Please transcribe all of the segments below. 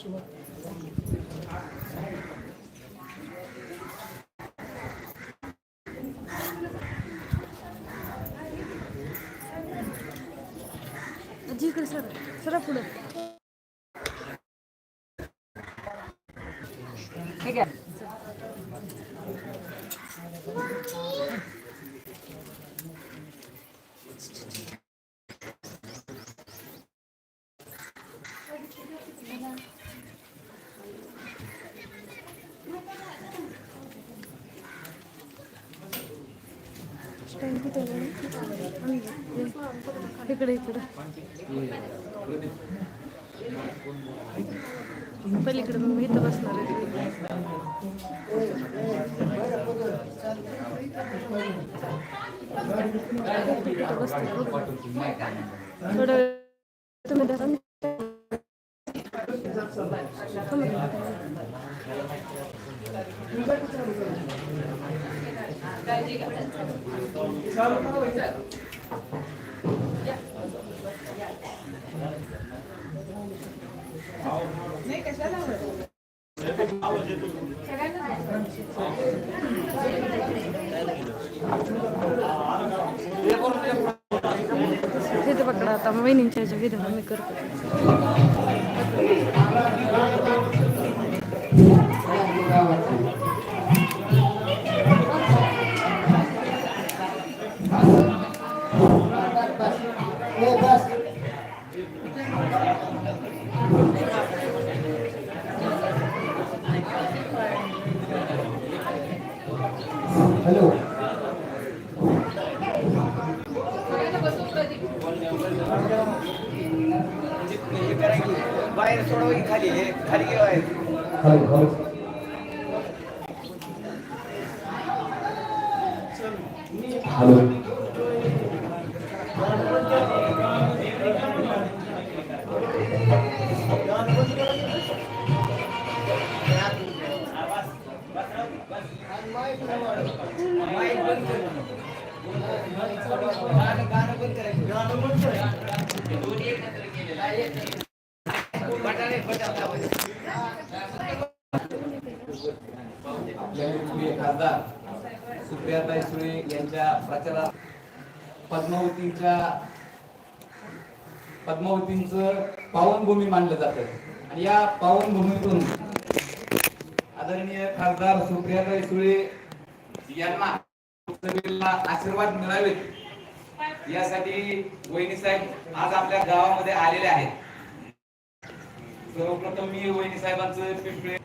आजी इकडे सर सरा पुढे इकडे इकडे. पलीकडे मग इथं बसणार आहे थोडं तुम्ही तिथे पकडा आता वहिनींच्या ह्याच्या विधान मी करतो हॅलो. बाहेर सोडवा खाली खाली. Hello hello. त्याला पद्मावतीच्या पद्मावतींचं पावनभूमी मानलं जातं. आणि या पावनभूमीतून आदरणीय खासदार सुप्रियाताई सुळे यांना लोकसभेला आशीर्वाद मिळावेत. यासाठी वहिनी साहेब आज आपल्या गावामध्ये आलेले आहेत. सर्वप्रथम मी वहिनी साहेबांचं पिंपळे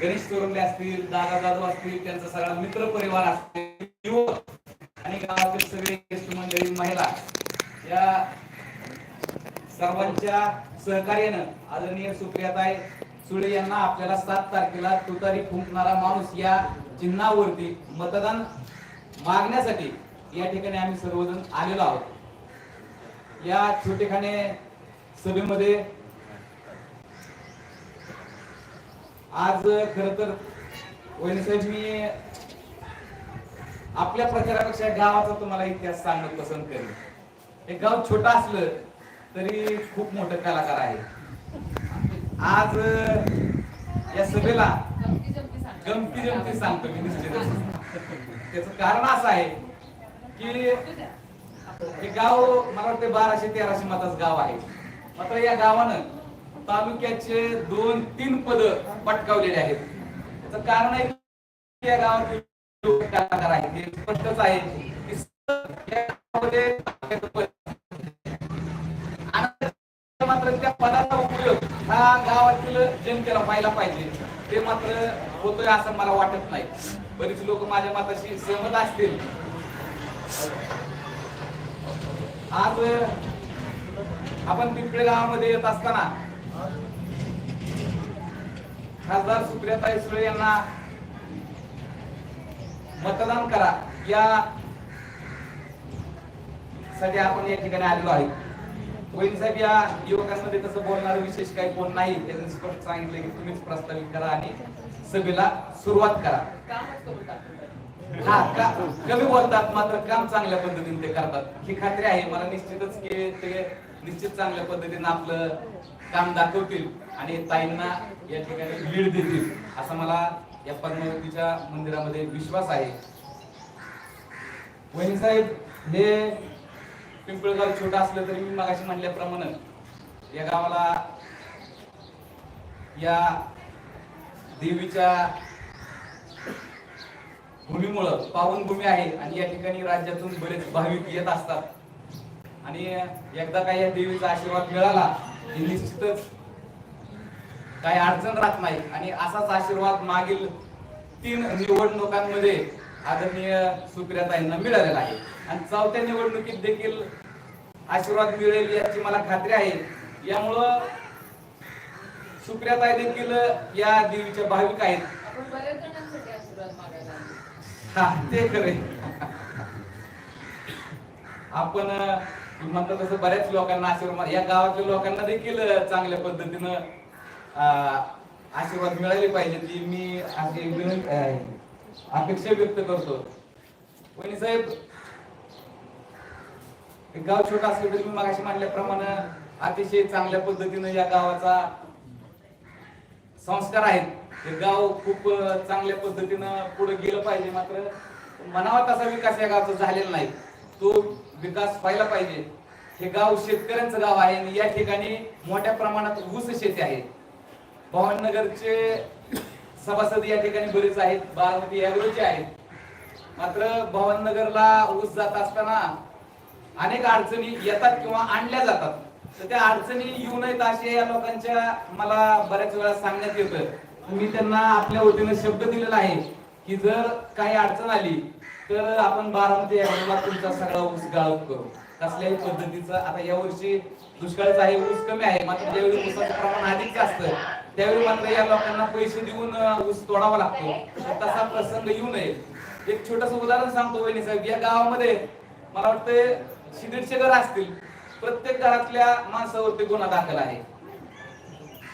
गणेश चोरंबले असतील दादा दादू असतील त्यांचा सगळा मित्र परिवार असतील युवक गावातील सगळे ज्येष्ठ मंडळी महिला या सर्वांच्या सहकार्यानं आदरणीय सुप्रियाताई सुळे यांना आपल्याला सात तारखेला तुतारी फुंकणारा माणूस या चिन्हावरती मतदान मागण्यासाठी या ठिकाणी आम्ही सर्वजण आलेलो आहोत. या छोटेखाने सभेमध्ये आज खर तर वहिनी मी आपल्या प्रचारापेक्षा गावाचा तुम्हाला इतिहास सांगणं पसंत करेल हे गाव छोटं असलं तरी खूप मोठं कलाकार आहे. आज या सभेला गमती जमती सांगतो मी निश्चितच. त्याच कारण असं आहे की हे गाव मला वाटतं बाराशे तेराशे मताच गाव आहे. मात्र या गावानं तालुक्याचे दोन तीन पद पटकावलेले आहेत. त्याचं कारण आहे या गावातील कलाकार हे स्पष्टच आहे मात्र त्या पदाचा उपयोग हा गावातील जनतेला व्हायला पाहिजे ते मात्र होतोय असं मला वाटत नाही बरीच लोक माझ्या मताशी सहमत असतील आज आपण पिंपळे गावामध्ये येत असताना खासदार सुप्रियाताई सुळे यांना मतदान करा. या साठी आपण या ठिकाणी आलेलो आहे. वैन साहेब या युवकांमध्ये तसं बोलणार विशेष काही कोण नाही. त्यांनी स्पष्ट सांगितलं की तुम्हीच प्रस्तावित करा आणि सभेला सुरुवात करा. हा का कमी बोलतात मात्र काम चांगल्या पद्धतीने ते करतात. ही खात्री आहे. मला निश्चितच की ते निश्चित चांगल्या पद्धतीने आपलं काम दाखवतील आणि ताईंना या ठिकाणी लीड देतील. असं मला या पद्मावतीच्या मंदिरामध्ये विश्वास आहे. वहिनी साहेब हे पिंपळगाव छोटं असलं तरी मी मगाशी म्हणल्याप्रमाणे या गावाला या देवीच्या भूमीमुळं पावनभूमी आहे आणि या ठिकाणी राज्यातून बरेच भाविक येत असतात. आणि एकदा काही या देवीचा आशीर्वाद मिळाला निश्चितच काही अडचण राहत नाही. आणि असाच आशीर्वाद मागील तीन निवडणुकांमध्ये आदरणीय सुप्रियाताईंना मिळालेला आहे. आणि चौथ्या निवडणुकीत देखील आशीर्वाद मिळेल याची मला खात्री आहे. यामुळं सुप्रियाताई देखील या देवीच्या भाविक आहेत. हा ते खरे आपण अं, तुम्ही म्हणता तसं बऱ्याच लोकांना आशीर्वाद या गावातल्या लोकांना देखील चांगल्या पद्धतीनं आशीर्वाद मिळाले पाहिजे ती मी अपेक्षा व्यक्त करतो. पण साहेब हे गाव छोटं असलं तरी मी मगाशी म्हणल्याप्रमाणे अतिशय चांगल्या पद्धतीनं या गावाचा संस्कार आहेत हे गाव खूप चांगल्या पद्धतीनं पुढे गेलं पाहिजे. मात्र मनावा तसा विकास या गावचा झालेला नाही. तो विकास व्हायला पाहिजे. हे गाव शेतकऱ्यांचं गाव आहे आणि या ठिकाणी मोठ्या प्रमाणात ऊस शेती आहे. भवाननगरचे सभासद या ठिकाणी बरेच आहेत बारामती ॲग्रोचे आहेत. मात्र भवानगरला ऊस जात असताना अनेक अडचणी येतात किंवा आणल्या जातात. तर त्या अडचणी येऊ नयेत असे या लोकांच्या मला बऱ्याच वेळा सांगण्यात येतं मी त्यांना आपल्या वतीने शब्द दिलेला आहे की जर काही अडचण आली तर आपण बारामती ॲग्रोला तुमचा सगळा ऊस गाळप करू. कसल्याही पद्धतीचं आता यावर्षी दुष्काळच आहे ऊस कमी आहे. मात्र ज्यावेळी ऊसाचं प्रमाण अधिक असतं त्यावेळी मात्र या लोकांना पैसे देऊन ऊस तोडावा लागतो. तसा प्रसंग येऊ नये. एक छोटस उदाहरण सांगतो वहिनी साहेब. या गावामध्ये मला वाटतं शिदीडचे घर असतील. प्रत्येक घरातल्या माणसावरती गुन्हा दाखल आहे.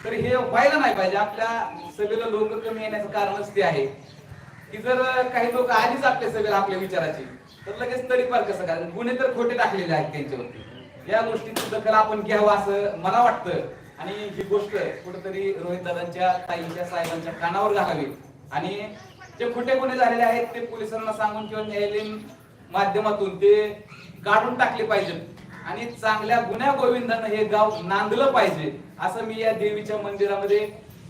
तर हे व्हायला नाही पाहिजे. आपल्या सभेला लोक कमी येण्याचं कारणच ते आहे. की जर काही लोक आधीच आपल्या सभेला आपल्या विचाराची तर लगेच तडीपार कसं कारण गुन्हे तर खोटे टाकलेले आहेत त्यांच्यावरती. या गोष्टीची दखल आपण घ्यावं असं मला वाटतं. आणि ही गोष्ट कुठेतरी रोहित दादांच्या ताईंच्या साहेबांच्या कानावर घालावी. आणि जे खोटे गुन्हे झालेले आहेत ते पोलिसांना सांगून किंवा न्यायालयीन माध्यमातून ते काढून टाकले पाहिजेत आणि चांगल्या गुन्ह्या गोविंदानं हे गाव नांदलं पाहिजे असं मी या देवीच्या मंदिरामध्ये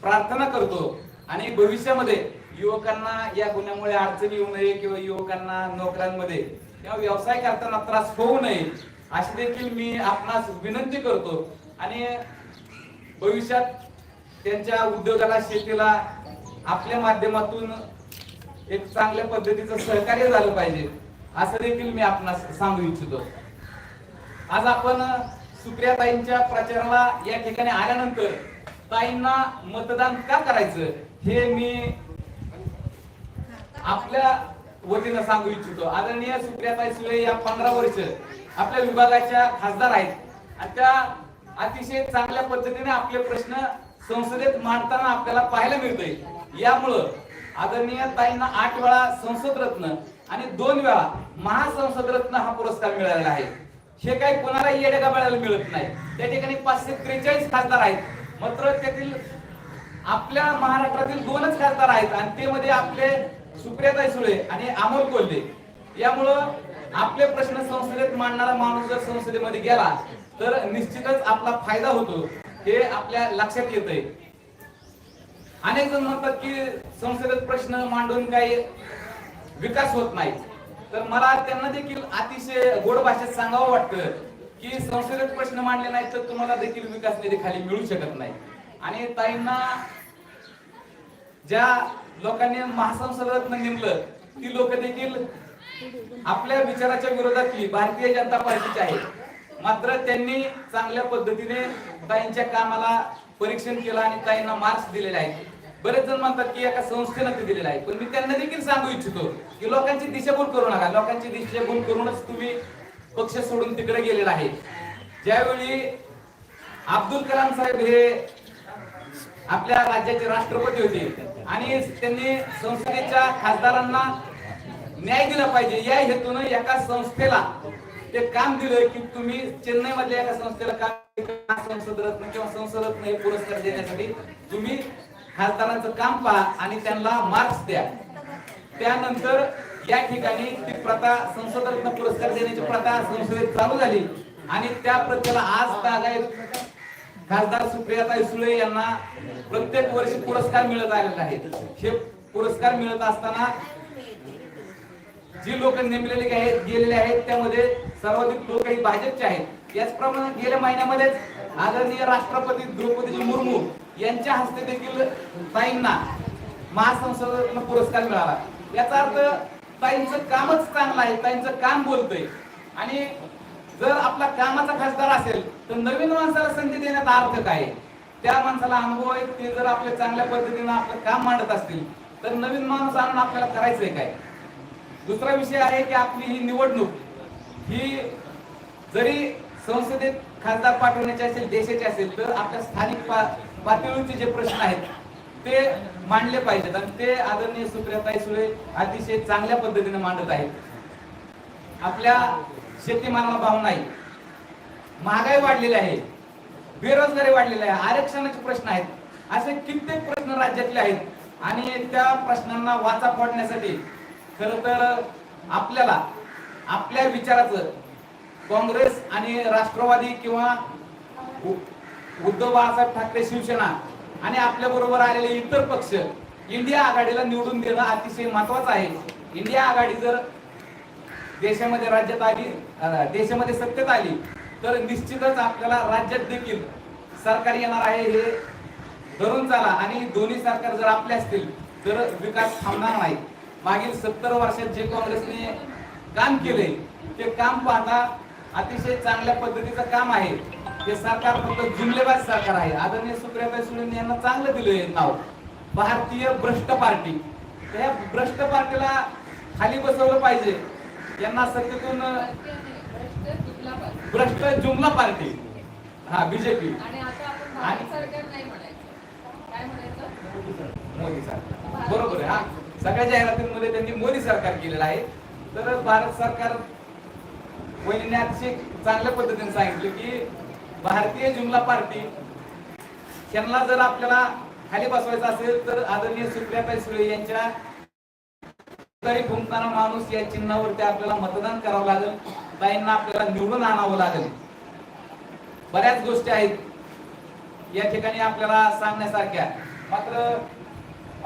प्रार्थना करतो. आणि भविष्यामध्ये युवकांना या गुन्ह्यामुळे अडचणी येऊ नये किंवा युवकांना नोकऱ्यांमध्ये किंवा व्यवसाय करताना त्रास होऊ नये अशी देखील मी आपणास विनंती करतो. आणि भविष्यात त्यांच्या उद्योगाला शेतीला आपल्या माध्यमातून एक चांगल्या पद्धतीचं सहकार्य झालं पाहिजे असं देखील मी आपणास सांगू इच्छितो. आज आपण सुप्रियाताईंच्या प्रचाराला या ठिकाणी आल्यानंतर ताईंना मतदान का करायचं हे मी आपल्या वतीनं सांगू इच्छितो. आदरणीय सुप्रियाताई सुळे या पंधरा वर्ष आपल्या विभागाच्या खासदार आहेत. आणि त्या अतिशय चांगल्या पद्धतीने आपले प्रश्न संसदेत मांडताना आपल्याला पाहायला मिळतोय. यामुळं आदरणीय ताईंना आठ वेळा संसद रत्न आणि दोन वेळा महासंसद रत्न हा पुरस्कार मिळालेला आहे. हे काही कोणालाही येडेगा मिळायला मिळत नाही. त्या ठिकाणी पाचशे त्रेचाळीस खासदार आहेत. मात्र त्यातील आपल्या महाराष्ट्रातील दोनच खासदार आहेत आणि ते मध्ये आपले सुप्रियाताई सुळे आणि अमोल कोल्हे. यामुळं आपले प्रश्न संसदेत मांडणारा माणूस जर संसदेमध्ये गेला तर निश्चितच आपला फायदा होतो हे आपल्या लक्षात येतंय. अनेक जण म्हणतात की संसदेत प्रश्न मांडून काही विकास होत नाही. तर मला त्यांना देखील अतिशय गोड भाषेत सांगावं वाटतं की संसदेत प्रश्न मांडले नाही तर तुम्हाला देखील विकास निधी खाली मिळू शकत नाही. आणि ताईंना ज्या लोकांनी महासंसदरत्न नेमलं ती लोक देखील आपल्या विचाराच्या विरोधातली भारतीय जनता पार्टीची आहेत. मात्र त्यांनी चांगल्या पद्धतीने ताईंच्या कामाला परीक्षण केलं आणि ताईंना मार्क्स दिलेले आहेत. बरेच जण म्हणतात की एका संस्थेनं ते दिलेलं आहे. पण मी त्यांना देखील सांगू इच्छितो की लोकांची दिशाभूल करू नका. लोकांची दिशाभूल करूनच तुम्ही पक्ष सोडून तिकडे गेलेला आहे. ज्यावेळी अब्दुल कलाम साहेब हे आपल्या राज्याचे राष्ट्रपती होते आणि त्यांनी संसदेच्या खासदारांना न्याय दिला पाहिजे. या हेतून एका संस्थेला ते काम दिलं की तुम्ही चेन्नई मधल्या एका संस्थेला काम संसद रत्न किंवा संसद रत्न हे पुरस्कार देण्यासाठी तुम्ही खासदारांचं काम पहा आणि त्यांना मार्क्स द्या. त्यानंतर या ठिकाणी ती प्रथा संसद रत्न पुरस्कार देण्याची प्रथा संसदेत चालू झाली आणि त्या प्रथेला आज तागायत खासदार सुप्रियाताई सुळे यांना प्रत्येक वर्षी पुरस्कार मिळत आलेले आहेत हे पुरस्कार मिळत असताना जे लोक नेमलेले आहेत गेलेले आहेत त्यामध्ये सर्वाधिक लोक ही भाजपचे आहेत. याचप्रमाणे गेल्या महिन्यामध्येच आदरणीय राष्ट्रपती द्रौपदी मुर्मू यांच्या हस्ते देखील ताईंना महासंसद पुरस्कार मिळाला. याचा अर्थ ताईंचं कामच चांगलं आहे ताईंचं काम बोलतंय. आणि जर आपला कामाचा खासदार असेल तर नवीन माणसाला संधी देण्याचा अर्थ काय? त्या माणसाला अनुभव आहे ते जर आपल्या चांगल्या पद्धतीने आपलं काम मांडत असतील तर नवीन माणूस आणून आपल्याला करायचंय काय? दुसरा विषय आहे की आपली ही निवडणूक ही जरी संसदेत खासदार पाठवण्याचे असेल देशाचे असेल तर आपल्या स्थानिक पा- पातळीवरचे जे प्रश्न आहेत ते मांडले पाहिजेत. आणि ते आदरणीय सुप्रियाताई सुळे अतिशय चांगल्या पद्धतीने मांडत आहेत. आपल्या शेतीमालाला भाव नाही. महागाई वाढलेली आहे. बेरोजगारी वाढलेली आहे. आरक्षणाचे प्रश्न आहेत. असे कित्येक प्रश्न राज्यातले आहेत. आणि त्या प्रश्नांना वाचा फोडण्यासाठी खर तर आपल्याला आपल्या विचाराचं काँग्रेस आणि राष्ट्रवादी किंवा उ- उद्धव बाळासाहेब ठाकरे शिवसेना आणि आपल्या बरोबर आलेले इतर पक्ष इंडिया आघाडीला निवडून देणं अतिशय महत्वाचं आहे. इंडिया आघाडी जर देशामध्ये राज्यात आली देशामध्ये सत्तेत आली तर निश्चितच आपल्याला राज्यात देखील सरकार येणार आहे हे धरून चाला. आणि दोन्ही सरकार जर आपले असतील तर विकास थांबणार नाही. मागील सत्तर वर्षात जे काँग्रेसने काम केले ते काम पाहता अतिशय चांगल्या पद्धतीचं काम आहे. हे सरकार फक्त जुमलेबाज सरकार आहे. आदरणीय सुप्रियाताई सुळे यांना चांगलं दिलंय नाव. भारतीय भ्रष्ट पार्टी. तर या भ्रष्ट पार्टीला खाली बसवलं पाहिजे. यांना सत्तेतून भ्रष्ट जुमला पार्टी. हा बीजेपी आणि मोदी सरकार. बरोबर आहे हा. सगळ्या जाहिरातींमध्ये त्यांनी मोदी सरकार केलेलं आहे. तर भारत सरकार वहिनीने अतिशय चांगल्या पद्धतीने सांगितलं की भारतीय जुमला पार्टी त्यांना जर आपल्याला खाली बसवायचं असेल तर आदरणीय सुप्रियाताई सुळे यांच्या तरी भूमताना माणूस या चिन्हावरती आपल्याला मतदान करावं लागेल. ताईंना आपल्याला निवडून आणावं लागेल. बऱ्याच गोष्टी आहेत. या ठिकाणी आपल्याला सांगण्यासारख्या. मात्र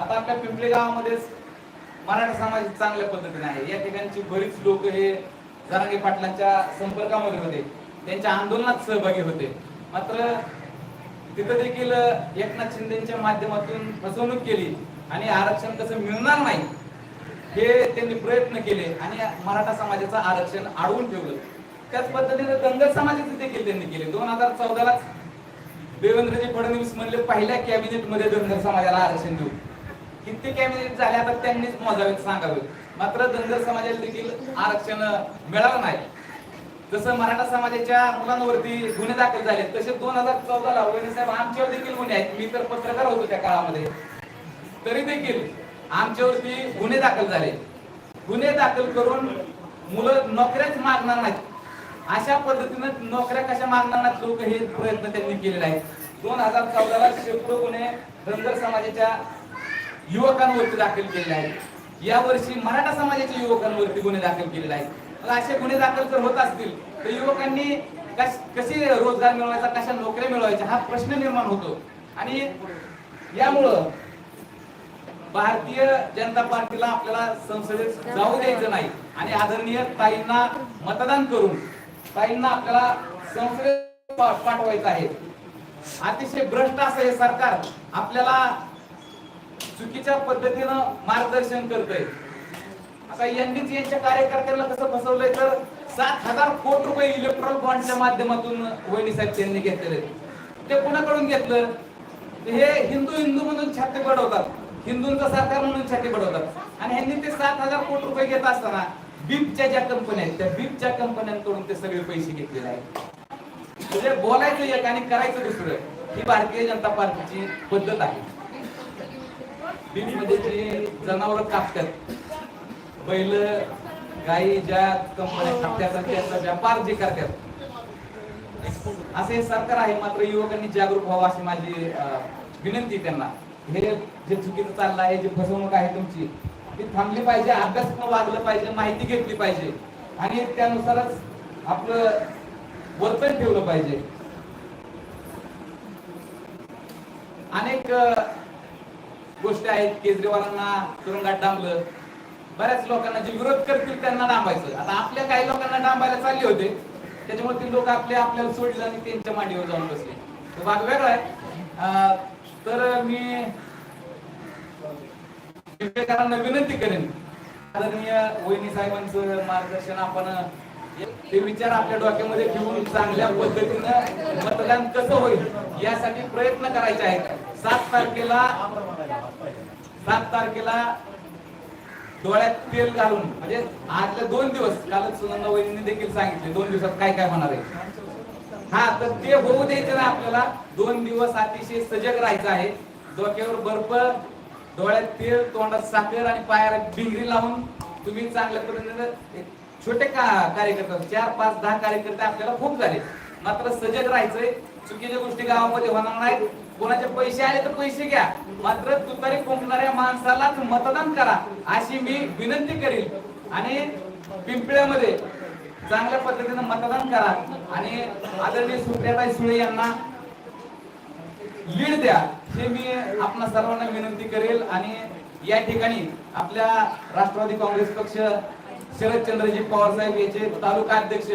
आता आपल्या पिंपळे गावामध्येच मराठा समाज चांगल्या पद्धतीने आहे. या ठिकाणची बरीच लोक हे जरांगे पाटलांच्या संपर्कामध्ये होते. त्यांच्या आंदोलनात सहभागी होते. मात्र तिथं देखील एकनाथ शिंदेच्या माध्यमातून फसवणूक केली आणि आरक्षण कसं मिळणार नाही हे त्यांनी प्रयत्न केले आणि मराठा समाजाचं आरक्षण अडवून ठेवलं. त्याच पद्धतीने धनगर समाजाचे देखील त्यांनी केले. दोन हजार चौदालाच देवेंद्रजी फडणवीस म्हणले पहिल्या कॅबिनेटमध्ये धनगर समाजाला आरक्षण देऊ. किती कॅबिनेट झाल्या तर त्यांनीच मोजावे सांगावे. मात्र धनगर समाजाला देखील आरक्षण मिळालं नाही. जसं मराठा समाजाच्या मुलांवरती गुन्हे दाखल झाले तसे दोन हजार चौदा ला साहेब आमच्यावर देखील गुन्हे आहेत. मी तर पत्रकार होतो त्या काळामध्ये. तरी देखील आमच्यावरती गुन्हे दाखल झाले. गुन्हे दाखल करून मुलं नोकऱ्याच मागणार नाहीत. अशा पद्धतीनं नोकऱ्या कशा मागणार नाहीत लोक हे प्रयत्न त्यांनी केलेले आहेत. दोन हजार चौदाला शेकडो गुन्हे धनगर समाजाच्या युवकांवरती दाखल केलेले आहेत. यावर्षी मराठा समाजाच्या युवकांवरती गुन्हे दाखल केलेले आहेत. असे गुन्हे दाखल जर होत असतील तर युवकांनी कशी रोजगार मिळवायचा कशा नोकऱ्या मिळवायच्या हा प्रश्न निर्माण होतो. आणि यामुळं भारतीय जनता पार्टीला आपल्याला संसदेत जाऊ द्यायचं नाही. आणि आदरणीय ताईंना मतदान करून ताईंना आपल्याला संसदेत पाठवायचं आहे. अतिशय भ्रष्ट असं हे सरकार आपल्याला चुकीच्या पद्धतीनं मार्गदर्शन करतोय. आता यांनीच यांच्या कार्यकर्त्यांना कसं फसवलंय तर सात हजार कोटी रुपये इलेक्ट्रॉनिक बॉन्डच्या माध्यमातून वहिनी साहेब त्यांनी घेतलेले ते कुणाकडून घेतलं? हे हिंदू हिंदू म्हणून छाती बडवतात हिंदूंचं सरकार म्हणून छाती बडवतात आणि ह्यांनी ते सात हजार कोटी रुपये घेत असताना बीपच्या ज्या कंपन्या आहेत त्या बीपच्या कंपन्यांकडून ते सगळे पैसे घेतलेले आहेत. म्हणजे बोलायचं एक आणि करायचं दुसरं. ही भारतीय जनता पार्टीची पद्धत आहे. बीचमध्ये जे जनावर कापतात. बैल गाई ज्या कंपन्या कापतात व्यापार जे करतात. असे हे सरकार आहे मात्र युवकांनी जागरूक व्हावं अशी माझी विनंती त्यांना. हे जे चुकीचं चाललं आहे जे फसवणूक आहे तुमची ती थांबली पाहिजे अभ्यास पण वागलं पाहिजे माहिती घेतली पाहिजे. आणि त्यानुसारच आपलं वर्तन ठेवलं पाहिजे. अनेक गोष्टी आहेत केजरीवालांना तुरुंगात डांबलं. बऱ्याच लोकांना जे विरोध करतील त्यांना डांबायचं. आता आपल्या काही लोकांना डांबायला चालले होते त्याच्यामुळे ते लोक आपले आपल्याला सोडले आणि त्यांच्या मांडीवर जाऊन बसले. तो भाग वेगळा आहे. तर मी विवेकानंद विनंती करेन. आदरणीय वहिनी साहेबांचं मार्गदर्शन आपण ते विचार आपल्या डोक्यामध्ये ठेवून चांगल्या पद्धतीनं मतदान कसं होईल यासाठी प्रयत्न करायचे आहेत. सात तारखेला सात तारखेला डोळ्यात तेल घालून म्हणजे आजले दोन दिवस कालच सुनंदा वहिनी देखील सांगितले दोन दिवसात काय काय होणार आहे. हा तर ते होऊ द्यायचं ना आपल्याला. दोन दिवस अतिशय सजग राहायचं आहे. डोक्यावर बर्फ डोळ्यात तेल तोंडात साखर आणि पायाला भिंगरी लावून तुम्ही चांगल्या पद्धतीने छोटे का कार्यकर्ते चार पाच दहा कार्यकर्ते आपल्याला खूप झाले. मात्र सजग राहायचंय. चुकीच्या गोष्टी गावामध्ये होणार नाहीत. कोणाचे पैसे आले तर पैसे घ्या. मात्र तुतारी फुंकणाऱ्या माणसालाच मतदान करा अशी मी विनंती करील. आणि पिंपळ्यामध्ये चांगल्या पद्धतीने मतदान करा. आणि आदरणीय सुप्रियाताई सुळे यांना लीड द्या हे मी आपणा सर्वांना विनंती करेल. आणि या ठिकाणी आपल्या राष्ट्रवादी काँग्रेस पक्ष शरदचंद्रजी पवार साहेब याचे तालुका अध्यक्ष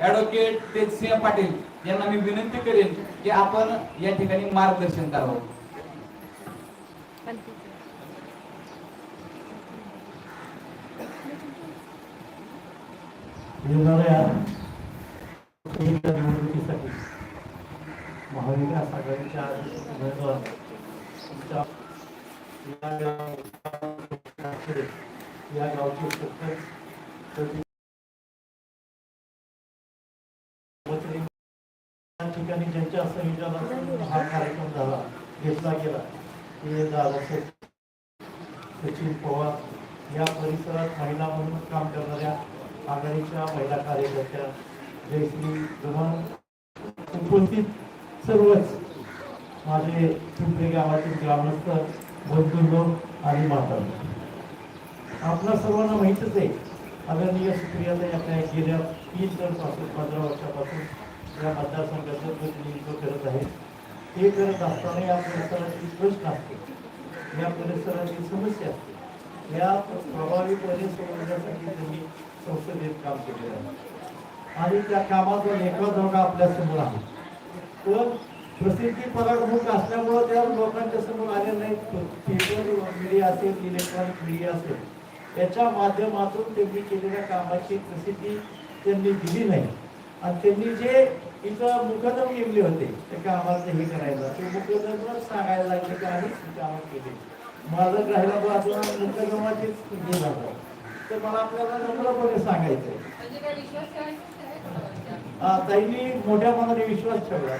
ऍडव्होकेट तेजसिंह पाटील यांना मी विनंती करेन की आपण या ठिकाणी मार्गदर्शन करावं. महाविकास आघाडीच्या उमेदवार या गावचे सरपंच ठिकाणी ज्यांच्या संयोजनातून हा कार्यक्रम झाला घेतला गेला. ते दादासाहेब सचिन पवार या परिसरात महिला म्हणून काम करणाऱ्या आघाडीच्या महिला कार्यकर्त्या जयश्री गव्हाण उपस्थित सर्वच माझे पिंपरी गावातील ग्रामस्थ बंधू आणि माता आपल्या सर्वांना माहीतच आहे आदरणीय सुप्रियाताई आपल्या गेल्या तीन तर पंधरा वर्षापासून या मतदारसंघाचं प्रतिनिधित्व करत आहे. ते करत असताना या परिसराची प्रश्न असते. या परिसराची समस्या असते. या प्रभावीपणे सोडवण्यासाठी त्यांनी संसदेत काम केलेलं आहे. आणि त्या कामाचा लेखाजोगा आपल्यासमोर आहे. पण प्रसिद्धी पराभूत असल्यामुळं त्या लोकांच्या समोर आले नाही. पेपर मीडिया असेल इलेक्ट्रॉनिक मीडिया असेल त्याच्या माध्यमातून त्यांनी केलेल्या कामाची प्रसिद्धी त्यांनी दिली नाही. आणि त्यांनी जे इथं मुकदम नेमले होते त्या कामाचं हे करायला ते मुकदम सांगायला लागले की आम्हीच ही कामं केली. मालक राहिला बाजूला मुकदमाचीच हे झालं. तर मला आपल्याला नम्रपणे सांगायचं म्हणजे ताईंनी मोठ्या मनाने विश्वास ठेवला.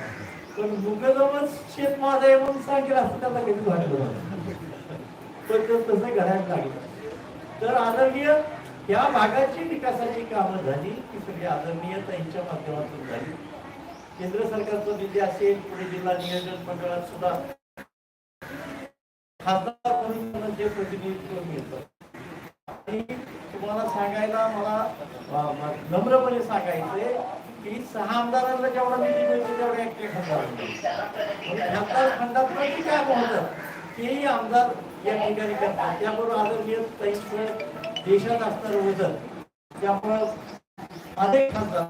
पण मुकदमच शेत माझं आहे म्हणून सांगेल असं त्याला कधी वाटलं नाही. पण ते तसं घडायला लागलं. तर आदरणीय या भागाची विकासाची कामं झाली ती सगळी आदरणीय त्यांच्या माध्यमातून झाली. केंद्र सरकारचा निधी असेल पुणे जिल्हा नियोजन मंडळात सुद्धा खासदार म्हणून प्रतिनिधित्व मिळतं. आणि तुम्हाला सांगायला मला नम्रपणे सांगायचंय की सहा आमदारांना जेवढा निधी मिळतो तेवढा एक एक खासदार म्हणजे खंडात काय काम होतं तेही आमदार या ठिकाणी करतात. त्याबरोबर आदरणीय ताईंचं देशात असणारं वजन त्यामुळं खासदार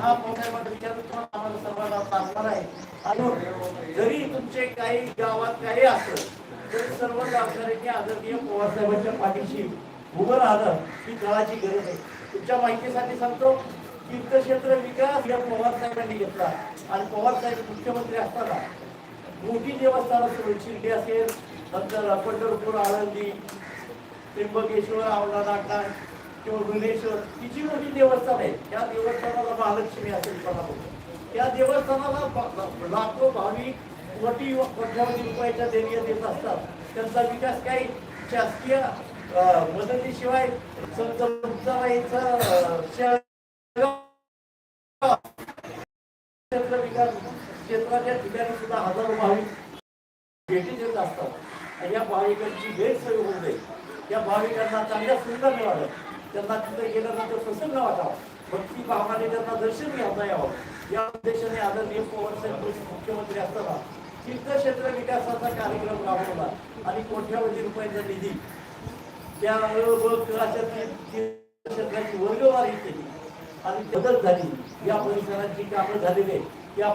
हा मोठ्या विचार आम्हाला सर्वांना सांगणार आहे. आणि जरी तुमचे काही गावात काही असत तर सर्व गावकऱ्यांनी आदरणीय पवारसाहेबांच्या पाठीशी उभं राहणं ही काळाची गरज आहे. तुमच्या माहितीसाठी सांगतो तीर्थक्षेत्र विकास या पवारसाहेबांनी घेतला. आणि पवारसाहेब मुख्यमंत्री असताना मोठी देवस्थान असेल म्हणजे शिर्डी असेल नंतर पंढरपूर आळंदी त्र्यंबकेश्वर आवळा किंवा भुवनेश्वर ही जी मोठी देवस्थान आहे. त्या देवस्थानाला महालक्ष्मी असेल कोल्हापूर त्या देवस्थानाला लाखो भाविक कोटी व कोट्यावधी रुपयाच्या देणग्या देत असतात. त्यांचा विकास काही शासकीय मदतीशिवाय संत मुक्ताबाईचं, अं, शेळगाव क्षेत्र विकास क्षेत्राच्या ठिकाणी सुद्धा हजारो भाविक भेटी देत असतात आणि या भाविकांची गैरसोय होऊ नये. या भाविकांना चांगल्या सुविधा मिळाव्या त्यांना तिथे गेल्यानंतर प्रसन्न वाटावं. भक्ती भावाने त्यांना दर्शन घेता यावं. या उद्देशाने आदरणीय पवार साहेब मुख्यमंत्री असताना तीर्थक्षेत्र विकासाचा कार्यक्रम राबवला आणि कोट्यावधी रुपयांचा निधी त्या अ, तीर्थक्षेत्राची वर्गवारी केली. आणि बदल झाली. या परिसराची कामं झालेली आहेत. त्या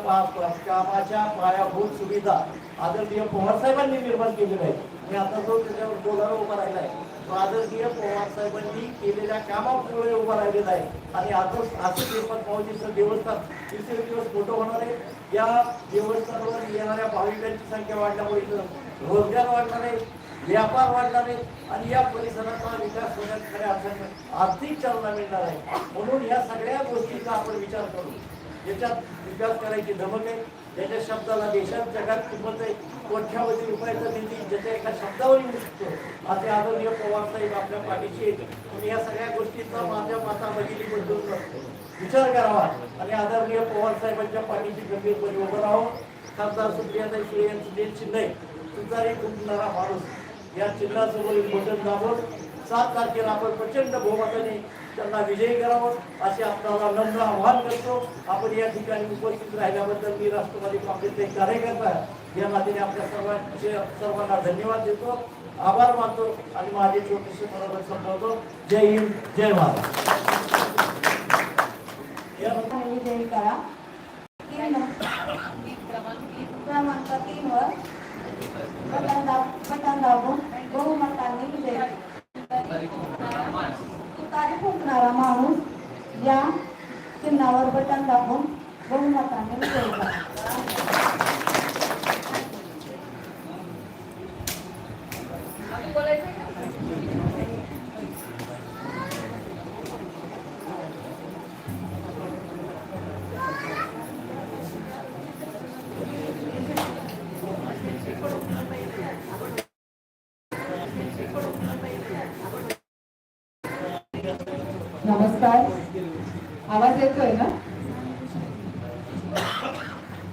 कामाच्या पायाभूत सुविधा आदरणीय पवार साहेबांनी निर्माण केलेल्या आहेत. मी आता जो त्याच्यावर बोलायला उभा राहिला आहे तो आदरणीय पवार साहेबांनी केलेल्या कामामुळे उभा राहिलेला आहे. आणि आता असं निर्माण पावजीचं देवस्थान तिसरे दिवस मोठं होणार आहे. या देवस्थानावर येणाऱ्या भाविकांची संख्या वाढल्यामुळे इथं रोजगार वाढणार आहे व्यापार वाढणार आहे आणि या परिसराचा विकास होण्यात खऱ्या अर्थाने आर्थिक चालना मिळणार आहे. म्हणून या सगळ्या गोष्टींचा आपण विचार करू. याच्यात विकास करायची धमक आहे. त्याच्या शब्दाला देशात जगात किंमत आहे कोट्यावधी रुपयाचा निधी ज्याच्या एका शब्दावर येऊ असे आदरणीय पवार साहेब आपल्या पाठीशी आणि या सगळ्या गोष्टींचा माझ्या माता भगिनीबद्दल विचार करावा. आणि आदरणीय पवार साहेबांच्या पाठीशी गंभीरपणे उभं राहावं. खासदार सुप्रियाताई सुळे यांचं जे चिन्ह आहे माणूस. या चिन्हासमोर एक बटन दाबून सात तारखेला आपण प्रचंड बहुमताने त्यांना विजयी करावं असे आपल्याला नम्र आव्हान करतो. आपण या ठिकाणी उपस्थित राहिल्याबद्दल मी राष्ट्रवादी काँग्रेसचे कार्यकर्ता या नात्याने आपल्या सर्वांचे सर्वांना धन्यवाद देतो. आभार मानतो आणि माझे छोटेसे बरोबर संपवतो. जय हिंद जय महाराज करा क्रमांक तीन वर बटन दाबून बहुमतांनी विजयी. तुतारी फुंकणारा माणूस या चिन्हावर बटन दाबून बहुमताने विजयी करा अजून बोलायचं का? नमस्कार आवाज येतोय ना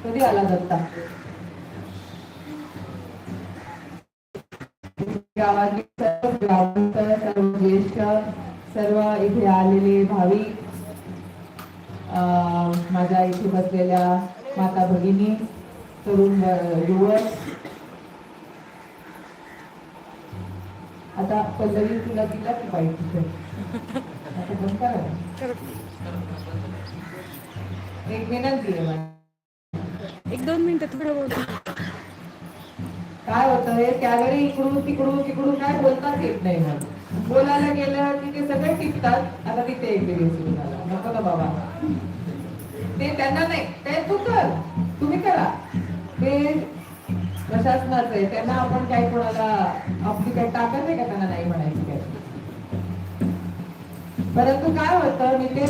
कधी आला दत्ता गावातले सर्व ग्रामस्थ सर्व ज्येष्ठ सर्व इथे आलेले भाविक माझ्या इथे बसलेल्या माता भगिनी तरुण युवक. आता पल्लवी तुला दिला की पाहिजे आता बंद करा. एक विनंती आहे मला. एक दोन मिनिटं थोडं बोलतो काय होतं हे त्यावेळी इकडून तिकडून तिकडून काय बोलताच येत नाही मग बोलायला गेलं की ते सगळे टिकतात आता तिथे एक दिवस सुरू झाला नको ना बाबा. ते त्यांना नाही. ते तू कर. तुम्ही करा. ते प्रशासनाचं आहे. त्यांना आपण काही कोणाला आपली काही टाकत नाही का त्यांना नाही म्हणायची काय परंतु काय होतं मी ते